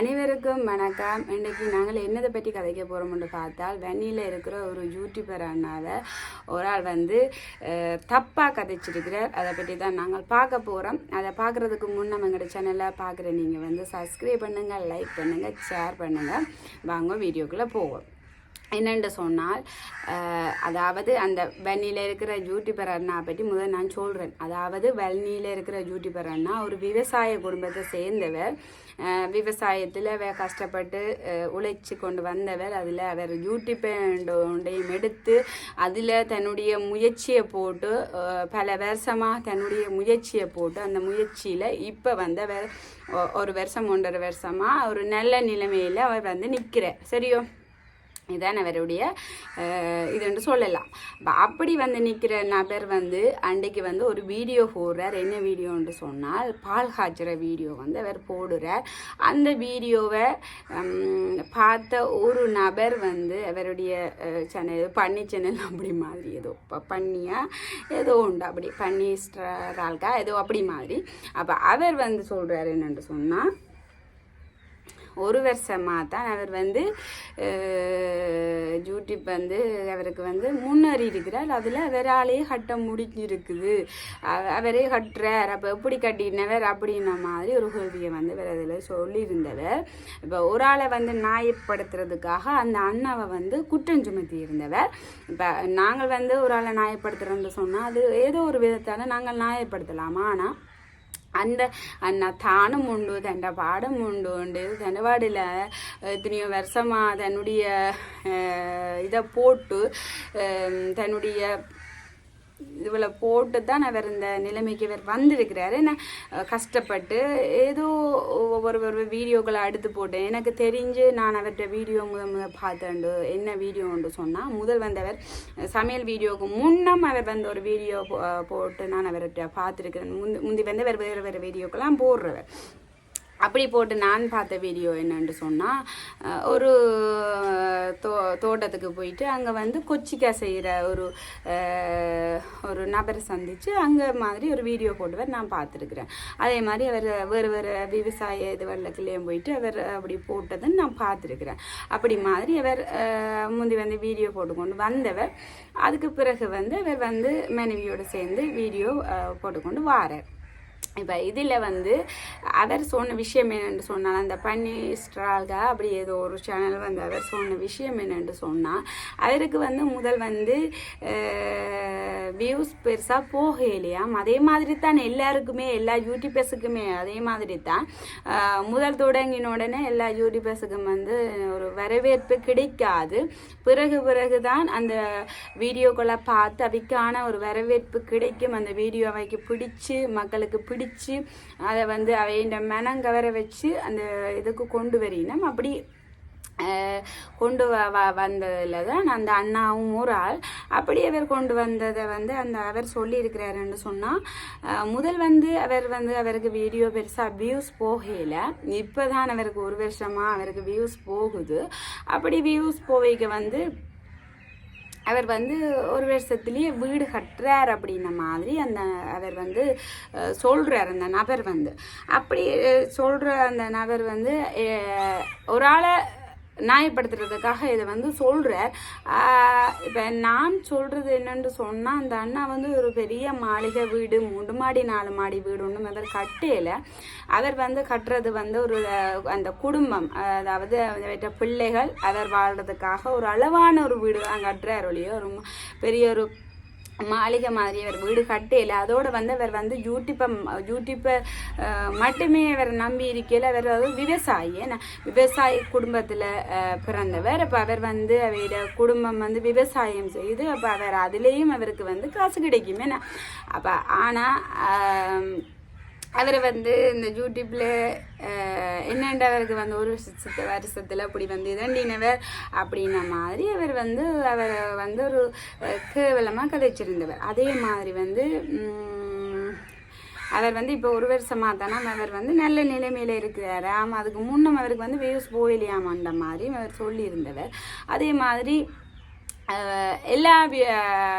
அனைவருக்கும் வணக்கம். இன்றைக்கு நாங்கள் என்னதை பற்றி கதைக்க போகிறோம்னு பார்த்தால் வெண்ணியில் இருக்கிற ஒரு யூடியூபர் அண்ணாவை ஒரு ஆள் வந்து தப்பாக கதைச்சிருக்கிறார். அதை பற்றி தான் நாங்கள் பார்க்க போகிறோம் அதை பார்க்குறதுக்கு முன் நம்ம எங்களோட சேனலை பார்க்குற நீங்கள் வந்து சப்ஸ்கிரைப் பண்ணுங்கள் லைக் பண்ணுங்கள் ஷேர் பண்ணுங்கள் வாங்க வீடியோக்குள்ளே போவோம். என்னென்று சொன்னால் அதாவது அந்த வெண்ணியில் இருக்கிற யூடியூபர் பற்றி முதல் நான் சொல்கிறேன் அதாவது வெண்ணியில் இருக்கிற யூடியூபர் ஒரு விவசாய குடும்பத்தை சேர்ந்தவர். விவசாயத்தில் அவர் கஷ்டப்பட்டு உழைச்சி கொண்டு வந்தவர். அதில் அவர் யூடியூப்பையும் எடுத்து அதில் தன்னுடைய முயற்சியை போட்டு பல வருஷமாக தன்னுடைய முயற்சியை போட்டு அந்த முயற்சியில் இப்போ வந்து அவர் ஒ- ஒரு வருஷம் ஒன்றரை வருஷமாக ஒரு நல்ல நிலைமையில் அவர் வந்து நிற்கிறார் சரியோ? இதான் அவருடைய அஹ், இதுன்னு சொல்லலாம். இப்போ அப்படி வந்து நிற்கிற நபர் வந்து அன்றைக்கு வந்து ஒரு வீடியோ போடுறார். என்ன வீடியோன்னு சொன்னால் பால் காய்ச்சுற வீடியோ வந்து அவர் போடுறார். அந்த வீடியோவை பார்த்த ஒரு நபர் வந்து அவருடைய சேனல் பன்னி சேனல் அப்படி மாதிரி ஏதோ இப்போ பண்ணியா ஏதோ உண்டு அப்படி பண்ணி ஆள்கா ஏதோ அப்படி மாதிரி. அப்போ அவர் வந்து சொல்கிறார் என்னென்று சொன்னால் ஒரு வருஷமாக தான் அவர் வந்து யூடியூப் வந்து அவருக்கு வந்து முன்னேறி இருக்கிறார். அதில் அவராலேயே கட்ட முடிஞ்சிருக்குது. அவரே கட்டுறார். அப்போ எப்படி கட்டினவர் அப்படின்ன மாதிரி ஒரு கேள்வியை வந்து வேறு அதில் சொல்லியிருந்தவர். இப்போ ஒரு ஆளை வந்து நியாயப்படுத்துறதுக்காக அந்த அண்ணாவை வந்து குற்றம் சுமத்தி இருந்தவர் இப்போ நாங்கள் வந்து ஒரு ஆளை நியாயப்படுத்துகிறோம்னு சொன்னால் அது ஏதோ ஒரு விதத்தால் நாங்கள் நியாயப்படுத்தலாமா? ஆனால் அந்த அண்ணா தானும் உண்டு தண்ட பாடம் உண்டு உண்டு தண்டபாடில் எத்தனையோ வருஷமாக தன்னுடைய இதை போட்டு தன்னுடைய இதில் போட்டு தான் அவர் இந்த நிலைமைக்கு இவர் வந்திருக்கிறாரு. நான் கஷ்டப்பட்டு ஏதோ ஒவ்வொரு ஒரு வீடியோக்களை அடுத்து போட்டேன். எனக்கு தெரிஞ்சு நான் அவர்கிட்ட வீடியோ முத முத பார்த்தேன்டு என்ன வீடியோன்னு சொன்னால் முதல் வந்தவர் சமையல் வீடியோவுக்கு முன்னம் அவர் வந்து ஒரு வீடியோ போட்டு நான் அவர்கிட்ட பார்த்துருக்கிறேன். முந்தி முந்தி வந்து வேறு வேறு வேறு வீடியோக்கெல்லாம் போடுறவர். அப்படி போட்டு நான் பார்த்த வீடியோ என்னன்னு சொன்னால் ஒரு தோ தோட்டத்துக்கு போயிட்டு அங்கே வந்து கொச்சிக்காய் செய்கிற ஒரு ஒரு நபரை சந்தித்து அங்கே மாதிரி ஒரு வீடியோ போட்டுவர் நான் பார்த்துருக்குறேன். அதே மாதிரி அவர் வேறு வேறு விவசாய இது வெள்ளத்துலேயும் போயிட்டு அவர் அப்படி போட்டதுன்னு நான் பார்த்துருக்குறேன். அப்படி மாதிரி அவர் முந்தி வந்து வீடியோ போட்டுக்கொண்டு வந்தவர். அதுக்கு பிறகு வந்து அவர் வந்து மனைவியோடு சேர்ந்து வீடியோ போட்டுக்கொண்டு வாரார். இப்போ இதில் வந்து அவர் சொன்ன விஷயம் என்னென்று சொன்னால் அந்த பன்னி ஸ்ட்ரால்கா அப்படி ஏதோ ஒரு சேனல் வந்து அவர் சொன்ன விஷயம் என்னென்று சொன்னால் அவருக்கு வந்து முதல் வந்து வியூஸ் பெருசாக போக இல்லையா அதே மாதிரி தான் எல்லாருக்குமே எல்லா யூடியூபர்ஸுக்குமே அதே மாதிரி தான் முதல் தொடங்கின உடனே எல்லா யூடியூபர்ஸுக்கும் வந்து ஒரு வரவேற்பு கிடைக்காது. பிறகு பிறகு தான் அந்த வீடியோக்களை பார்த்து அவைக்கான ஒரு வரவேற்பு கிடைக்கும். அந்த வீடியோ அவைக்கு பிடிச்சி மக்களுக்கு பிடிச்சி அதை வந்து அவையிட மனம் கவர வச்சு அந்த இதுக்கு கொண்டு வரினோம். அப்படி கொண்டு வ வ வந்ததில் தான் அந்த அண்ணாவும் ஒரு ஆள். அப்படி அவர் கொண்டு வந்ததை வந்து அந்த அவர் சொல்லியிருக்கிறாருன்னு சொன்னால் முதல் வந்து அவர் வந்து அவருக்கு வீடியோ பெருசாக வியூஸ் போகல. இப்போ தான் அவருக்கு ஒரு வருஷமாக அவருக்கு வியூஸ் போகுது. அப்படி வியூஸ் போவைக்கு வந்து அவர் வந்து ஒரு வருஷத்துலேயே வீடு கட்டுறார் அப்படின்ன மாதிரி அந்த அவர் வந்து சொல்கிறார் அந்த நபர் வந்து. அப்படி சொல்கிற அந்த நபர் வந்து ஒரு ஆளை நியாயப்படுத்துறதுக்காக இதை வந்து சொல்கிறார் இப்போ நான் சொல்கிறது என்னென்று சொன்னால் அந்த அண்ணா வந்து ஒரு பெரிய மாளிகை வீடு மூணு மாடி நாலு மாடி வீடு ஒன்றும் அவர் கட்டையில் அவர் வந்து கட்டுறது வந்து ஒரு அந்த குடும்பம் அதாவது அவர்கிட்ட பிள்ளைகள் அவர் வாழ்கிறதுக்காக ஒரு அளவான ஒரு வீடு தான் கட்டுறார் ஒழியோ ஒரு பெரிய ஒரு மாளிகை மாதிரி அவர் வீடு கட்டையில் அதோடு வந்து அவர் வந்து யூடியூப்பை யூடியூப்பை மட்டுமே அவர் நம்பி இருக்கையில் அவர் வந்து விவசாயி. ஏன்னா விவசாய குடும்பத்தில் பிறந்தவர். அப்போ அவர் வந்து அவருடைய குடும்பம் வந்து விவசாயம் செய்து அப்போ அவர் அதுலேயும் அவருக்கு வந்து காசு கிடைக்கும். ஏன்னா அப்போ ஆனால் அவர் வந்து இந்த யூடியூப்பில் என்னென்ன அவருக்கு வந்து ஒரு வருஷத்து வருஷத்தில் அப்படி வந்து இதண்டினவர் அப்படின்ன மாதிரி அவர் வந்து அவர் வந்து ஒரு கேவலமாக கதைச்சிருந்தவர். அதே மாதிரி வந்து அவர் வந்து இப்போ ஒரு வருஷமாக தானே அவர் வந்து நல்ல நிலைமையில் இருக்கிறார். ஆமாம் அதுக்கு முன்னம் அவருக்கு வந்து வியூஸ் போயிலையாமான்ற மாதிரி அவர் சொல்லியிருந்தவர். அதே மாதிரி எல்லா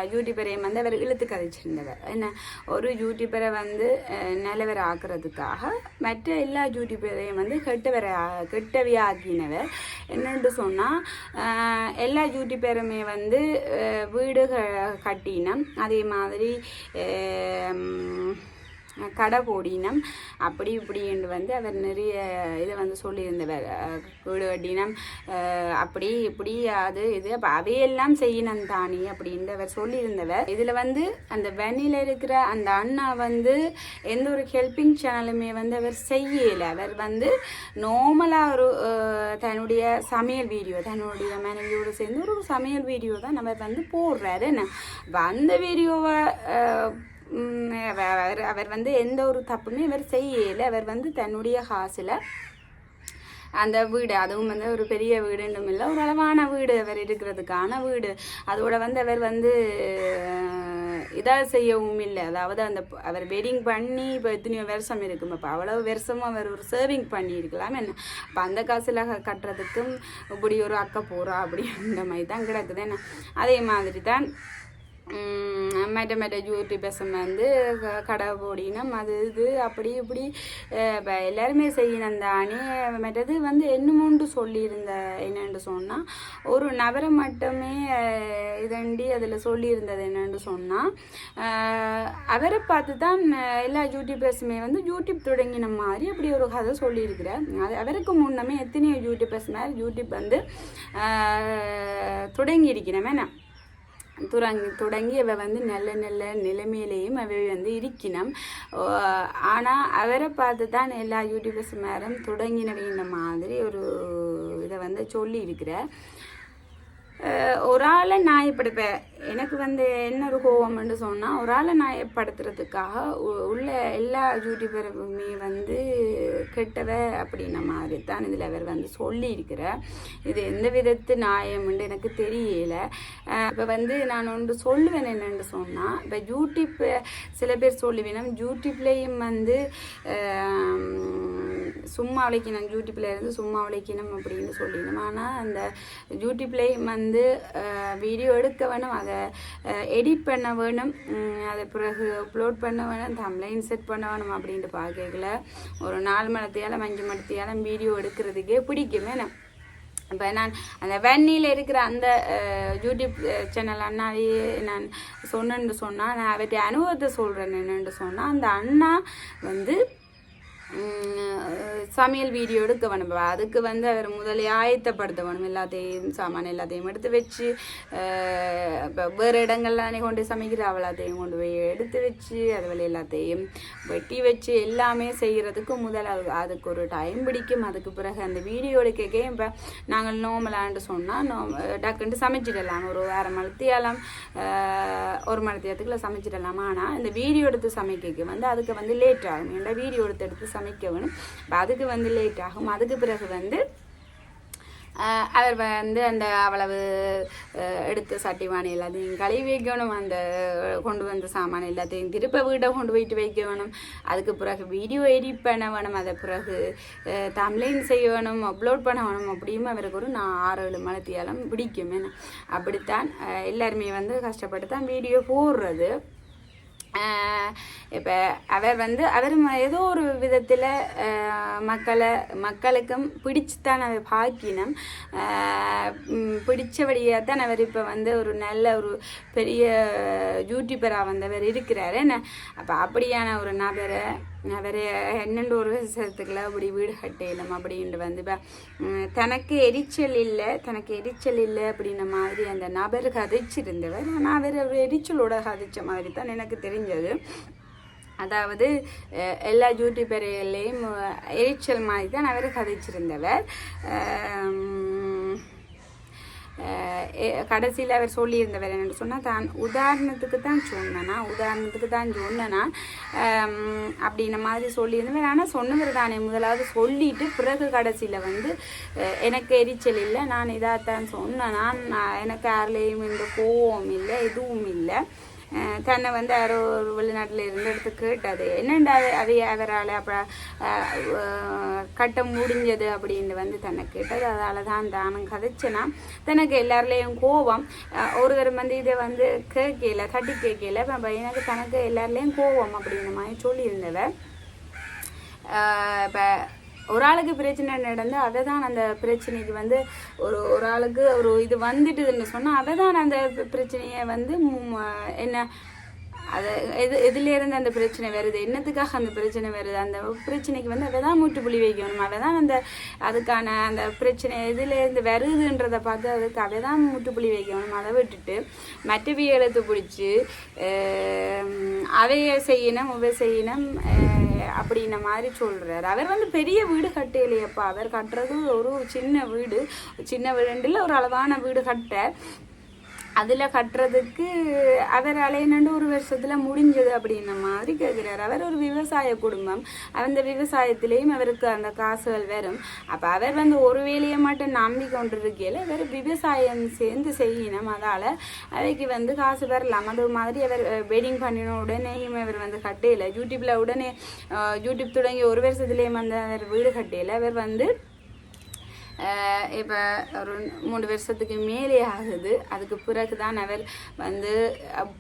யூடியூபரையும் வந்து அவர் இழுத்து கதைச்சிருந்தவர். என்ன ஒரு யூடியூபரை வந்து நல்லவர் ஆக்குறதுக்காக மற்ற எல்லா யூடியூபரையும் வந்து கெட்டவரை ஆ- கெட்டவையாக்கினவர். என்னென்று சொன்னால் எல்லா யூடியூபருமே வந்து வீடு க- கட்டினம். அதே மாதிரி அஹ், கடை போடினம் அப்படி இப்படின்னு வந்து அவர் நிறைய இதை வந்து சொல்லியிருந்தவர். வீடு கட்டினம் அப்படி இப்படி அது இது அப்போ அவையெல்லாம் செய்யணும் தானே அப்படின்ட்டு அவர் சொல்லியிருந்தவர். இதில் வந்து அந்த வெண்ணில் இருக்கிற அந்த அண்ணா வந்து எந்த ஒரு ஹெல்பிங் சேனலுமே வந்து அவர் செய்யலை. அவர் வந்து நார்மலாக ஒரு தன்னுடைய சமையல் வீடியோ தன்னுடைய மனைவியோடு சேர்ந்து ஒரு சமையல் வீடியோ தான் அவர் வந்து போடுறாரு. என்ன? அந்த வீடியோவை அவர் அவர் வந்து எந்த ஒரு தப்புமே இவர் செய்யலை. அவர் வந்து தன்னுடைய காசில் அந்த வீடு அதுவும் வந்து ஒரு பெரிய வீடுன்றும் இல்லை ஒரு அளவான வீடு அவர் இருக்கிறதுக்கான வீடு. அதோட வந்து அவர் வந்து இதாக செய்யவும் இல்லை. அதாவது அந்த அவர் வெட்டிங் பண்ணி இப்போ எத்தனையோ வருஷம் இருக்கும் இப்போ அவ்வளோ வருஷமும் அவர் ஒரு சேவிங் பண்ணியிருக்கலாம். என்ன? அப்போ அந்த காசில் கட்டுறதுக்கும் இப்படி ஒரு அக்கா போகிறா அப்படின்ற மாதிரி தான் கிடக்குது. என்ன? அதே மாதிரி தான் மெட மெட ஜூட்டி யூடியூபர்ஸ் வந்து க- கடை போடினம் அது இது அப்படி இப்படி அஹ், எல்லாருமே செய்யணும் தானே. மெட்டது வந்து என்னமோண்டு சொல்லியிருந்த என்னென்று சொன்னால் ஒரு நபரை மட்டுமே இதண்டி அதில் சொல்லியிருந்தது என்னென்று சொன்னால் அவரை பார்த்து தான் எல்லா யூடியூபர்ஸுமே வந்து யூடியூப் தொடங்கின மாதிரி அப்படி ஒரு கதை சொல்லியிருக்கிறார். அது அவருக்கு முன்னமே எத்தனையோ யூடியூபர்ஸ் மேலே யூடியூப் வந்து அஹ், தொடங்கி துறங்கி தொடங்கி அவ வந்து நல்ல நல்ல நிலைமையிலையும் அவ வந்து இருக்கணும் ஆனால் அவரை பார்த்து தான் எல்லா யூடியூபர்ஸ் மேலும் தொடங்கினவைன்ற மாதிரி ஒரு இதை வந்து சொல்லி இருக்கிறார் ஒரு ஆளை நியாயப்படுப்பேன் எனக்கு வந்து என்ன ஒரு கோவம்னு சொன்னால் ஒரு ஆளை நியாயப்படுத்துறதுக்காக உ- உள்ள எல்லா யூடியூபருமே வந்து கெட்டவ அப்படின்ன மாதிரி தான் இதில் அவர் வந்து சொல்லியிருக்கிற இது எந்த விதத்து நியாயம்னு எனக்கு தெரியல. இப்போ வந்து நான் ஒன்று சொல்லுவேன் என்னென்னு சொன்னால் இப்போ யூடியூப் சில பேர் சொல்லுவேன் யூடியூப்லேயும் வந்து சும்மா உழைக்கணும் யூடியூப்ல இருந்து சும்மா உழைக்கணும் அப்படின்னு சொல்லிடணும் ஆனால் அந்த யூடியூப்லேயும் வந்து வீடியோ எடுக்க வேணும் அதை எடிட் பண்ண வேணும். அதை பிறகு அப்லோட் பண்ண வேணும் தம்ப்ளைன் செட் பண்ண வேணும் அப்படின்ட்டு பார்க்கல ஒரு நாலு மணத்தையாலும் அஞ்சு மணத்தையாலும் வீடியோ எடுக்கிறதுக்கே பிடிக்கும் வேணும் இப்போ நான் அந்த வெண்ணியில் இருக்கிற அந்த யூடியூப் சேனல் அண்ணாவே நான் சொன்னேன்னு சொன்னால் நான் அவற்றை அனுபவத்தை சொல்கிறேன் என்னென்னு சொன்னால் அந்த அண்ணா வந்து சமையல் வீடியோ எடுக்க வேணும் அதுக்கு வந்து அவர் முதலே ஆயத்தப்படுத்த வேணும். எல்லாத்தையும் சாமான் எல்லாத்தையும் எடுத்து வச்சு இப்போ வேறு இடங்கள்ல கொண்டு சமைக்கிற அவளாத்தையும் கொண்டு போய் எடுத்து வச்சு அதுவரை எல்லாத்தையும் வெட்டி வச்சு எல்லாமே செய்கிறதுக்கு முதல் அது அதுக்கு ஒரு டைம் பிடிக்கும். அதுக்கு பிறகு அந்த வீடியோ எடுக்கக்கே இப்போ நாங்கள் நோமலான்னு சொன்னால் நோ டக்குன்ட்டு சமைச்சிடலாம். ஒரு அரை மலத்தியாலாம் ஒரு மலத்தியத்துக்குள்ள சமைச்சிடலாம். ஆனால் இந்த வீடியோ எடுத்து சமைக்க வந்து அதுக்கு வந்து லேட் ஆகும். ஏன்னா வீடியோ எடுத்து எடுத்து சமைக்க வேணும். அதுக்கு வந்து லேட் ஆகும். அதுக்கு பிறகு வந்து அவர் வந்து அந்த அவ்வளவு எடுத்து எடுத்த சட்டி எல்லாத்தையும் கழுவி வைக்கணும். அந்த கொண்டு வந்த சாமான எல்லாத்தையும் திருப்ப வீட்டை கொண்டு போயிட்டு வைக்க வேணும். அதுக்கு பிறகு வீடியோ எடிட் பண்ண வேணும். அதை பிறகு தமிழைன் செய்ய வேணும். அப்லோட் பண்ண வேணும். அப்படியும் அவருக்கு ஒரு நான் ஆறு ஏழு மலத்தியாலும் பிடிக்கும். அப்படித்தான் எல்லாருமே வந்து கஷ்டப்பட்டு தான் வீடியோ போடுறது. இப்போ அவர் வந்து அவர் ஏதோ ஒரு விதத்தில் மக்களை மக்களுக்கும் பிடிச்சுத்தான் அவர் பாக்கினம். பிடிச்சபடியாக தான் அவர் இப்போ வந்து ஒரு நல்ல ஒரு பெரிய யூடியூபராக வந்தவர் இருக்கிறாரு. என்ன? அப்போ அப்படியான ஒரு நபரை வேறு என்னென்று ஒரு விஷயத்துக்குள்ள அப்படி வீடு கட்டையிலும் அப்படின்ட்டு வந்து தனக்கு எரிச்சல் இல்லை தனக்கு எரிச்சல் இல்லை அப்படின்ன மாதிரி அந்த நபர் கதைச்சிருந்தவர். ஆனால் அவர் ஒரு எரிச்சலோட கதைச்ச மாதிரி தான் எனக்கு தெரிஞ்சது. அதாவது எல்லா ஜூட்டி யூடியூபர்களையும் எரிச்சல் மாதிரி தான் அவர் கதைச்சிருந்தவர். கடைசியில் அவர் சொல்லியிருந்தவர் என்னென்னு சொன்னால் தான் உதாரணத்துக்கு தான் சொன்னனா உதாரணத்துக்கு தான் சொன்னனா அப்படின்ன மாதிரி சொல்லியிருந்தவர். ஆனால் சொன்னவர் தானே முதலாவது சொல்லிட்டு பிறகு கடைசியில் வந்து எனக்கு எரிச்சல் இல்லை நான் இதாகத்தான் சொன்னேனா நான் எனக்கு யார்லேயும் இந்த கோவம் இல்லை எதுவும் இல்லை. தன்னை வந்து யாரோ ஒரு வெளிநாட்டில் இருந்து எடுத்து கேட்டது. என்னண்டா அது? அவரால் அப்புறம் கட்டம் கட்ட முடிஞ்சது அப்படின்னு வந்து தன்னை கேட்டது. அதால் தான் தானும் கதைச்சேன்னா தனக்கு எல்லாருலேயும் கோபம். அஹ், ஒரு வந்து இதை வந்து கேட்கல தட்டி கேட்கல. எனக்கு தனக்கு எல்லாருலேயும் கோபம் அப்படின்ற மாதிரி சொல்லியிருந்தவ இப்போ ஒரு ஆளுக்கு பிரச்சனை நடந்து அதை தான் அந்த பிரச்சனைக்கு வந்து ஒரு ஒரு ஆளுக்கு ஒரு இது வந்துட்டுதுன்னு சொன்னால் அதை தான் அந்த பிரச்சனையை வந்து என்ன அதை எது எதுலேருந்து அந்த பிரச்சனை வருது? என்னத்துக்காக அந்த பிரச்சனை வருது? அந்த பிரச்சனைக்கு வந்து அதை தான் முற்றுப்புள்ளி வைக்கணும். அதை தான் அந்த அதுக்கான அந்த பிரச்சனை எதுலேருந்து வருதுன்றதை பார்த்து அதுக்கு அதை தான் முற்றுப்புள்ளி வைக்கணும். அதை விட்டுட்டு மற்றவை எடுத்து பிடிச்சி அவைய செய்யணும் இவை செய்யணும் அப்படின்ன மாதிரி சொல்கிறார் அவர் வந்து பெரிய வீடு கட்டலையப்பா. அவர் கட்டுறது ஒரு சின்ன வீடு. சின்ன வீடுல ஒரு அளவான வீடு கட்ட அதில் கட்டுறதுக்கு அவர் அலையனண்டு ஒரு வருஷத்தில் முடிஞ்சது அப்படின்ன மாதிரி கேட்குறாரு அவர் ஒரு விவசாய குடும்பம். அந்த விவசாயத்திலேயும் அவருக்கு அந்த காசுகள் வரும். அப்போ அவர் வந்து ஒரு வேலையை மட்டும் நம்பி கொண்டு இருக்கையில் அவர் விவசாயம் சேர்ந்து செய்யணும். அதால் அவைக்கு வந்து காசு வரலாம். அது மாதிரி அவர் வெட்டிங் பண்ணின உடனேயும் அவர் வந்து கட்டையில் யூடியூப்பில் உடனே யூடியூப் தொடங்கி ஒரு வருஷத்துலேயும் வந்து அவர் வீடு கட்டையில் அவர் வந்து இப்போ ஒரு மூணு வருஷத்துக்கு மேலே ஆகுது. அதுக்கு பிறகு தான் அவர் வந்து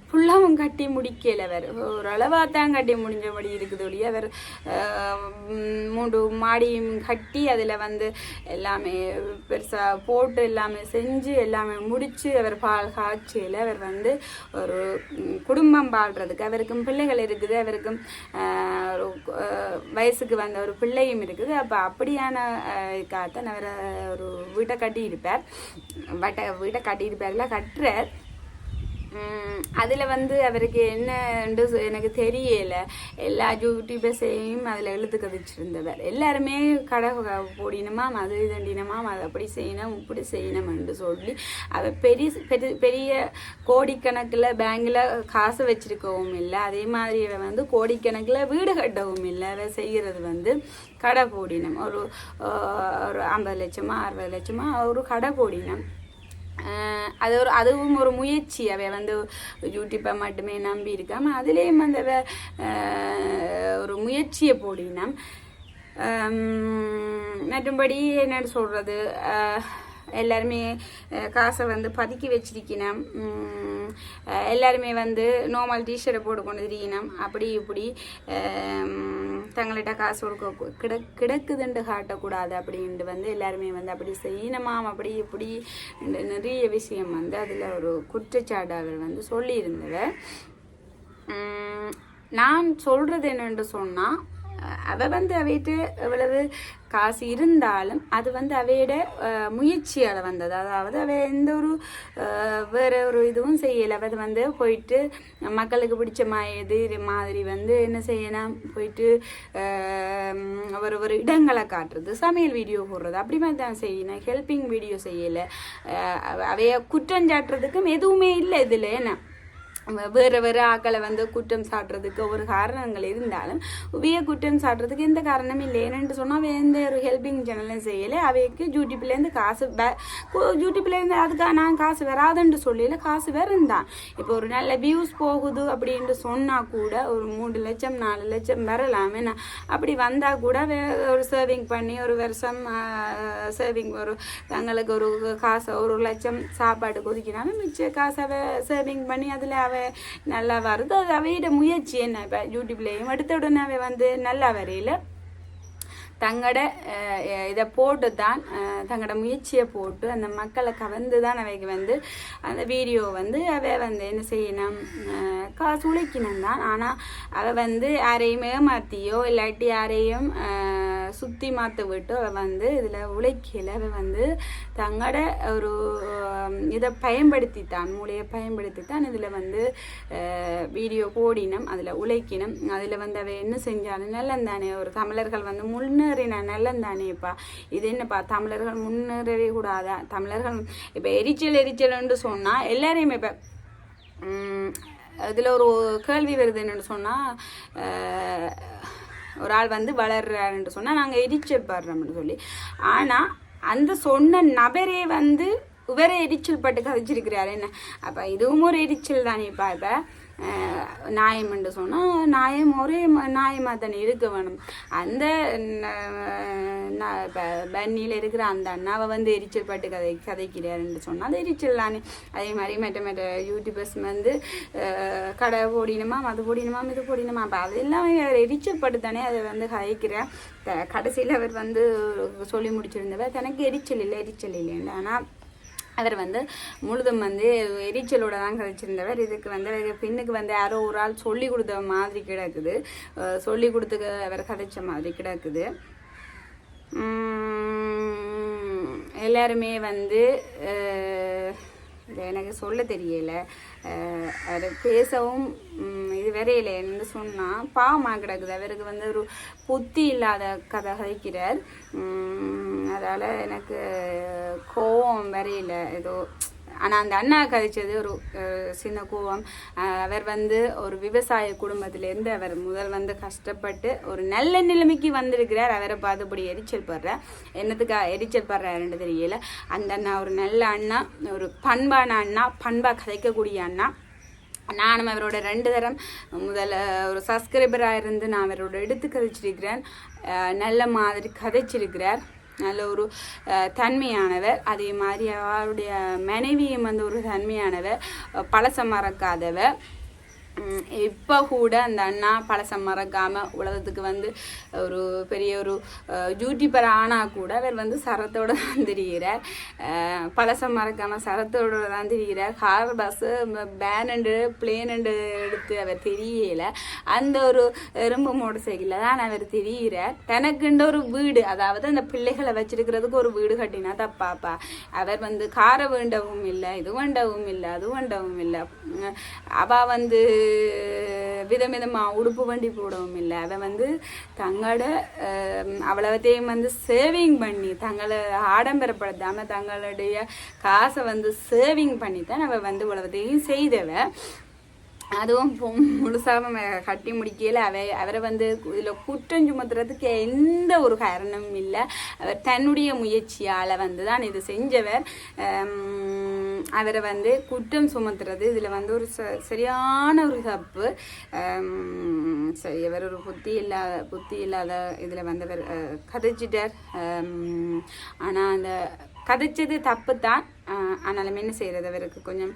ஃபுல்லாகவும் கட்டி முடிக்கல அவர். ஓரளவாக தான் கட்டி முடிஞ்சபடி இருக்குது ஒழிய அவர் மூன்று மாடியும் கட்டி அதில் வந்து எல்லாமே பெருசாக போட்டு எல்லாமே செஞ்சு எல்லாமே முடித்து அவர் பால் காட்சியில் அவர் வந்து ஒரு குடும்பம் வாழ்கிறதுக்கு அவருக்கும் பிள்ளைகள் இருக்குது. அவருக்கும் வயசுக்கு வந்த ஒரு பிள்ளையும் இருக்குது. அப்போ அப்படியான காத்தன் அவரை ஒரு வீட்டை கட்டியிருப்பார். வட்ட வீட்டை கட்டியிருப்பார்ல கட்டுறார். அதில் வந்து அவருக்கு என்னன்னு எனக்கு தெரியல. எல்லா யூடியூபர்ஸையும் அதில் எழுத்து கதிச்சிருந்தவர் எல்லாருமே கடை போடினமா அது தண்டினமா அதை அப்படி செய்யணும் இப்படி செய்யணும்னு சொல்லி அவர் பெரிய பெரிய பெரிய கோடிக்கணக்கில் பேங்கில் காசு வச்சிருக்கவும் இல்லை. அதே மாதிரி வந்து கோடிக்கணக்கில் வீடு கட்டவும் இல்லை. அதை செய்கிறது வந்து கடை போடினம். ஒரு ஒரு ஐம்பது லட்சமா அறுபது லட்சமா ஒரு கடை போடினம். அது ஒரு அதுவும் ஒரு முயற்சி. அவை வந்து யூடியூப்பை மட்டுமே நம்பி இருக்காம அதுலேயும் அந்த அவ, ஒரு முயற்சியை போடினோம் மற்றும்படி என்னன்னு சொல்கிறது எல்லாருமே காசை வந்து பதுக்கி வச்சிருக்கணும். எல்லாருமே வந்து நார்மல் டிஷர்ட்டை போட்டு கொண்டு திரிக்கணும் அப்படி இப்படி தங்கள்கிட்ட காசு கொடுக்க கிட கிடக்குதுண்டு காட்டக்கூடாது அப்படின்ட்டு வந்து எல்லாருமே வந்து அப்படி செய்யணுமாம் அப்படி இப்படி இந்த நிறைய விஷயம் வந்து அதில் ஒரு குற்றச்சாட்டு அவர் வந்து சொல்லியிருந்தவர். நான் சொல்கிறது என்னென்று சொன்னால் அவ வந்து அவையிட்ட எவ்வளவு காசு இருந்தாலும் அது வந்து அவையோட முயற்சியால் வந்தது. அதாவது அவ எந்த ஒரு வேற ஒரு இதுவும் செய்யலை. அவ வந்து போயிட்டு மக்களுக்கு பிடிச்ச மாதிரி இது மாதிரி வந்து என்ன செய்யணும் போயிட்டு ஒரு ஒரு இடங்களை காட்டுறது சமையல் வீடியோ போடுறது அப்படி மாதிரி தான் செய்யணும். ஹெல்பிங் வீடியோ செய்யலை. அவைய குற்றஞ்சாட்டுறதுக்கும் எதுவுமே இல்லை இதில் ஏன்னா. வேறு வேறு ஆக்களை வந்து குற்றம் சாட்டுறதுக்கு ஒரு காரணங்கள் இருந்தாலும் உவிய குற்றம் சாட்டுறதுக்கு எந்த காரணமும் இல்லை. ஏன்னு சொன்னால் அவன் எந்த ஒரு ஹெல்பிங் சேனலும் செய்யலை. அவைக்கு யூடியூப்லேருந்து காசு யூடியூப்லேருந்து அதுக்காக நான் காசு வராதுன்னு சொல்லல காசு வரந்தான். இப்போ ஒரு நல்ல வியூஸ் போகுது அப்படின்ட்டு சொன்னால் கூட ஒரு மூணு லட்சம் நாலு லட்சம் வரலாம் என்ன அப்படி வந்தால் கூட வே- ஒரு சேவிங் பண்ணி ஒரு வருஷம் சேவிங் ஒரு தங்களுக்கு ஒரு காசை ஒரு லட்சம் சாப்பாடு கொதிக்கினாலும் மிச்ச காசை சேவிங் பண்ணி அதில் அவ நல்லா வருது. அது அவையிட முயற்சி என்ன? இப்போ யூடியூப்லேயும் எடுத்த உடனே வந்து நல்லா வரையில. தங்களோட இதை போட்டு தான் தங்களோட முயற்சியை போட்டு அந்த மக்களை கவர்ந்து தான் அவைக்கு வந்து அந்த வீடியோ வந்து அவை வந்து என்ன செய்யணும்? காசு உழைக்கணும் தான் ஆனால் அவ வந்து யாரையும் ஏமாத்தியோ இல்லாட்டி யாரையும் சுத்தி மாற்ற விட்டு அவ வந்து இதில் உழைக்கல. அவ வந்து தங்களோட ஒரு இதை பயன்படுத்தித்தான் மூளையை பயன்படுத்தித்தான் இதில் வந்து வீடியோ போடினம் அதில் உழைக்கினம். அதில் வந்து அவ என்ன செஞ்சாலும் நல்லந்தானே ஒரு தமிழர்கள் வந்து முன்னேறின நல்லந்தானேப்பா. இது என்னப்பா தமிழர்கள் முன்னேறவே கூடாதா? தமிழர்கள் இப்போ எரிச்சல் எரிச்சல்னு சொன்னால் எல்லாரையுமே இப்போ இதில் ஒரு கேள்வி வருது என்னன்னு சொன்னால் ஒரு ஆள் வந்து வளர்றாருன்னு சொன்னால் நாங்கள் எரிச்சல் படுறோம்னு சொல்லி. ஆனால் அந்த சொன்ன நபரே வந்து இவரே எரிச்சல் பட்டு கதைச்சிருக்கிறாரு என்ன? அப்போ இதுவும் ஒரு எரிச்சல் தானே இப்போ இப்போ நியாயம் என்று சொன்னால் நியாயம் ஒரே நியாயமாக தானே இருக்க வேணும். அந்த பன்னியில் இருக்கிற அந்த அண்ணாவை வந்து எரிச்சல் பட்டு கதை கதைக்கிறாருன்னு சொன்னால் அது எரிச்சல் தானே. அதே மாதிரி மற்ற மற்ற யூடியூபர்ஸ் வந்து கடை போடினுமா அது போடினுமா இது போடினுமா அப்போ அதெல்லாம் எரிச்சல் பட்டு தானே அதை வந்து கதைக்கிறேன் கடைசியில் அவர் வந்து சொல்லி முடிச்சிருந்தவர் தனக்கு எரிச்சல் இல்லை எரிச்சல் இல்லைன்னு. ஆனால் அவர் வந்து முழுதும் வந்து எரிச்சலோட தான் கதைச்சிருந்தவர் இதுக்கு வந்து பின்னுக்கு வந்து யாரோ ஒரு ஆள் சொல்லி கொடுத்த மாதிரி கிடக்குது. சொல்லி கொடுத்து அவர் கதைச்ச மாதிரி கிடக்குது. எல்லாருமே வந்து எனக்கு சொல்ல தெரியல. அது பேசவும் இது வரையில என்ன சொன்னால் பாவமாக கிடக்குது. அவருக்கு வந்து ஒரு புத்தி இல்லாத கதை கதைக்கிறார் அதால் எனக்கு கோபம் வரையில ஏதோ ஆனால் அந்த அண்ணா கதைச்சது ஒரு சின்ன கோவம். அவர் வந்து ஒரு விவசாய குடும்பத்திலேருந்து அவர் முதல் வந்து கஷ்டப்பட்டு ஒரு நல்ல நிலைமைக்கு வந்திருக்கிறார். அவரை பார்த்தபடி எரிச்சல் படுறார் என்னத்துக்கா எரிச்சல் படுறாருன்னு தெரியல. அந்த அண்ணா ஒரு நல்ல அண்ணா ஒரு பண்பான அண்ணா பண்பாக கதைக்கக்கூடிய அண்ணா. நானும் அவரோட ரெண்டு தரம் முதல்ல ஒரு சப்ஸ்கிரைபராக இருந்து நான் அவரோட எடுத்து கதைச்சிருக்கிறேன். நல்ல மாதிரி கதைச்சிருக்கிறார். நல்ல ஒரு தன்மையானவர். அதே மாதிரி அவருடைய மனைவியும் வந்து ஒரு தன்மையானவர். பழச பழசம் மறக்காதவர். இப்போ கூட அந்த அண்ணா பழசம் மறக்காம உலகத்துக்கு வந்து ஒரு பெரிய ஒரு யூடியூபர் ஆனால் கூட அவர் வந்து சரத்தோட தான் தெரிகிறார் பழசம் மறக்காம சரத்தோட தான் தெரிகிறார் கார் பஸ்ஸு பேனண்டு பிளேனண்டு எடுத்து அவர் தெரியல. அந்த ஒரு எறும்பு மோட்டர் சைக்கிளில் தான் அவர் தெரிகிறார் தனக்குண்ட ஒரு வீடு அதாவது அந்த பிள்ளைகளை வச்சிருக்கிறதுக்கு ஒரு வீடு கட்டினா தப்பாப்பா அவர் வந்து காரை வேண்டவும் இல்லை இது வேண்டவும் இல்லை அது வேண்டவும் இல்லை. அவள் அவ வந்து விதவிதமாக உடுப்பு வண்டி போடவும் இல்லை. அவ வந்து தங்களோட அவ்வளவத்தையும் வந்து சேவிங் பண்ணி தங்களை ஆடம்பரப்படுத்தாம தங்களுடைய காசை வந்து சேவிங் பண்ணி தான் அவ வந்து உலகத்தையும் செய்தவ. அதுவும் முழுசாக கட்டி முடிக்கல. அவ அவரை வந்து இதில் குற்றம் சுமத்துறதுக்கு எந்த ஒரு காரணமும் இல்லை. அவர் தன்னுடைய முயற்சியால் வந்து தான் இது செஞ்சவர். அவரை வந்து குற்றம் சுமத்துறது. இதில் வந்து ஒரு ச சரியான ஒரு தப்பு. சரி இவர் ஒரு புத்தி இல்லாத புத்தி இல்லாத இதில் வந்து அவர் கதைச்சிட்டார். ஆனால் அந்த கதைச்சது தப்பு தான் ஆனாலும் என்ன செய்கிறது அவருக்கு கொஞ்சம்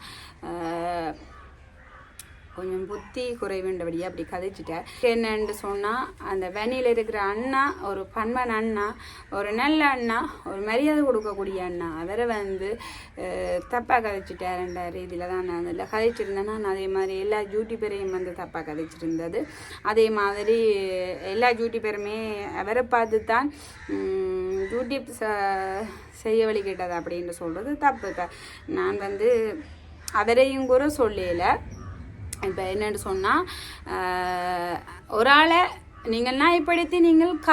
கொஞ்சம் புத்தி குறைவுண்டபடியாக அப்படி கதைச்சிட்டார் என்னன்னு சொன்னால் அந்த வெனியில் இருக்கிற அண்ணா ஒரு பண்பான அண்ணா ஒரு நல்ல அண்ணா ஒரு மரியாதை கொடுக்கக்கூடிய அண்ணா அவரை வந்து தப்பாக கதைச்சிட்டாருன்ற ரீதியில் தான் நான் அதில் கதைச்சிருந்தேன்னா நான் அதே மாதிரி எல்லா யூடியூபரையும் வந்து தப்பாக கதைச்சிருந்தது. அதே மாதிரி எல்லா ஜூட்டி பேருமே அவரை பார்த்து தான் ஜூட்டி யூடியூப் செய்ய வழி கேட்டது அப்படின்னு சொல்கிறது தப்பு. தான் நான் வந்து அவரையும் கூட சொல்லலை. இப்போ என்னன்னு சொன்னால் ஒரு ஆளை நீங்கள் இப்படித்தி நீங்கள் க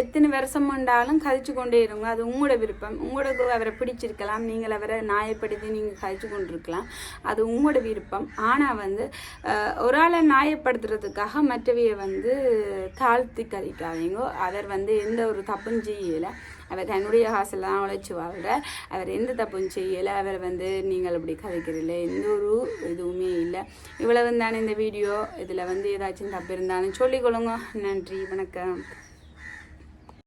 எத்தனை வருஷம் உண்டாலும் கதைச்சு கொண்டே இருங்க. அது உங்களோட விருப்பம். உங்களோட அவரை பிடிச்சிருக்கலாம். நீங்கள் அவரை நியாயப்படுத்தி நீங்கள் கதைச்சு கொண்டிருக்கலாம். அது உங்களோட விருப்பம். ஆனால் வந்து ஒரு ஆளை நியாயப்படுத்துறதுக்காக மற்றவையை வந்து தாழ்த்தி கதைக்காதீங்க அவர் வந்து எந்த ஒரு தப்பும் செய்யலை. அவர் தன்னுடைய காசில் தான் உழைச்சி வாழ்கிற அவர் எந்த தப்பும் செய்யலை. அவர் வந்து நீங்கள் இப்படி கதைக்கிறீல்ல எந்த ஒரு இதுவுமே இல்லை. இவ்வளவு தானே இந்த வீடியோ. இதில் வந்து ஏதாச்சும் தப்பு இருந்தாலும் சொல்லிக்கொள்ளுங்க நன்றி வணக்கம்.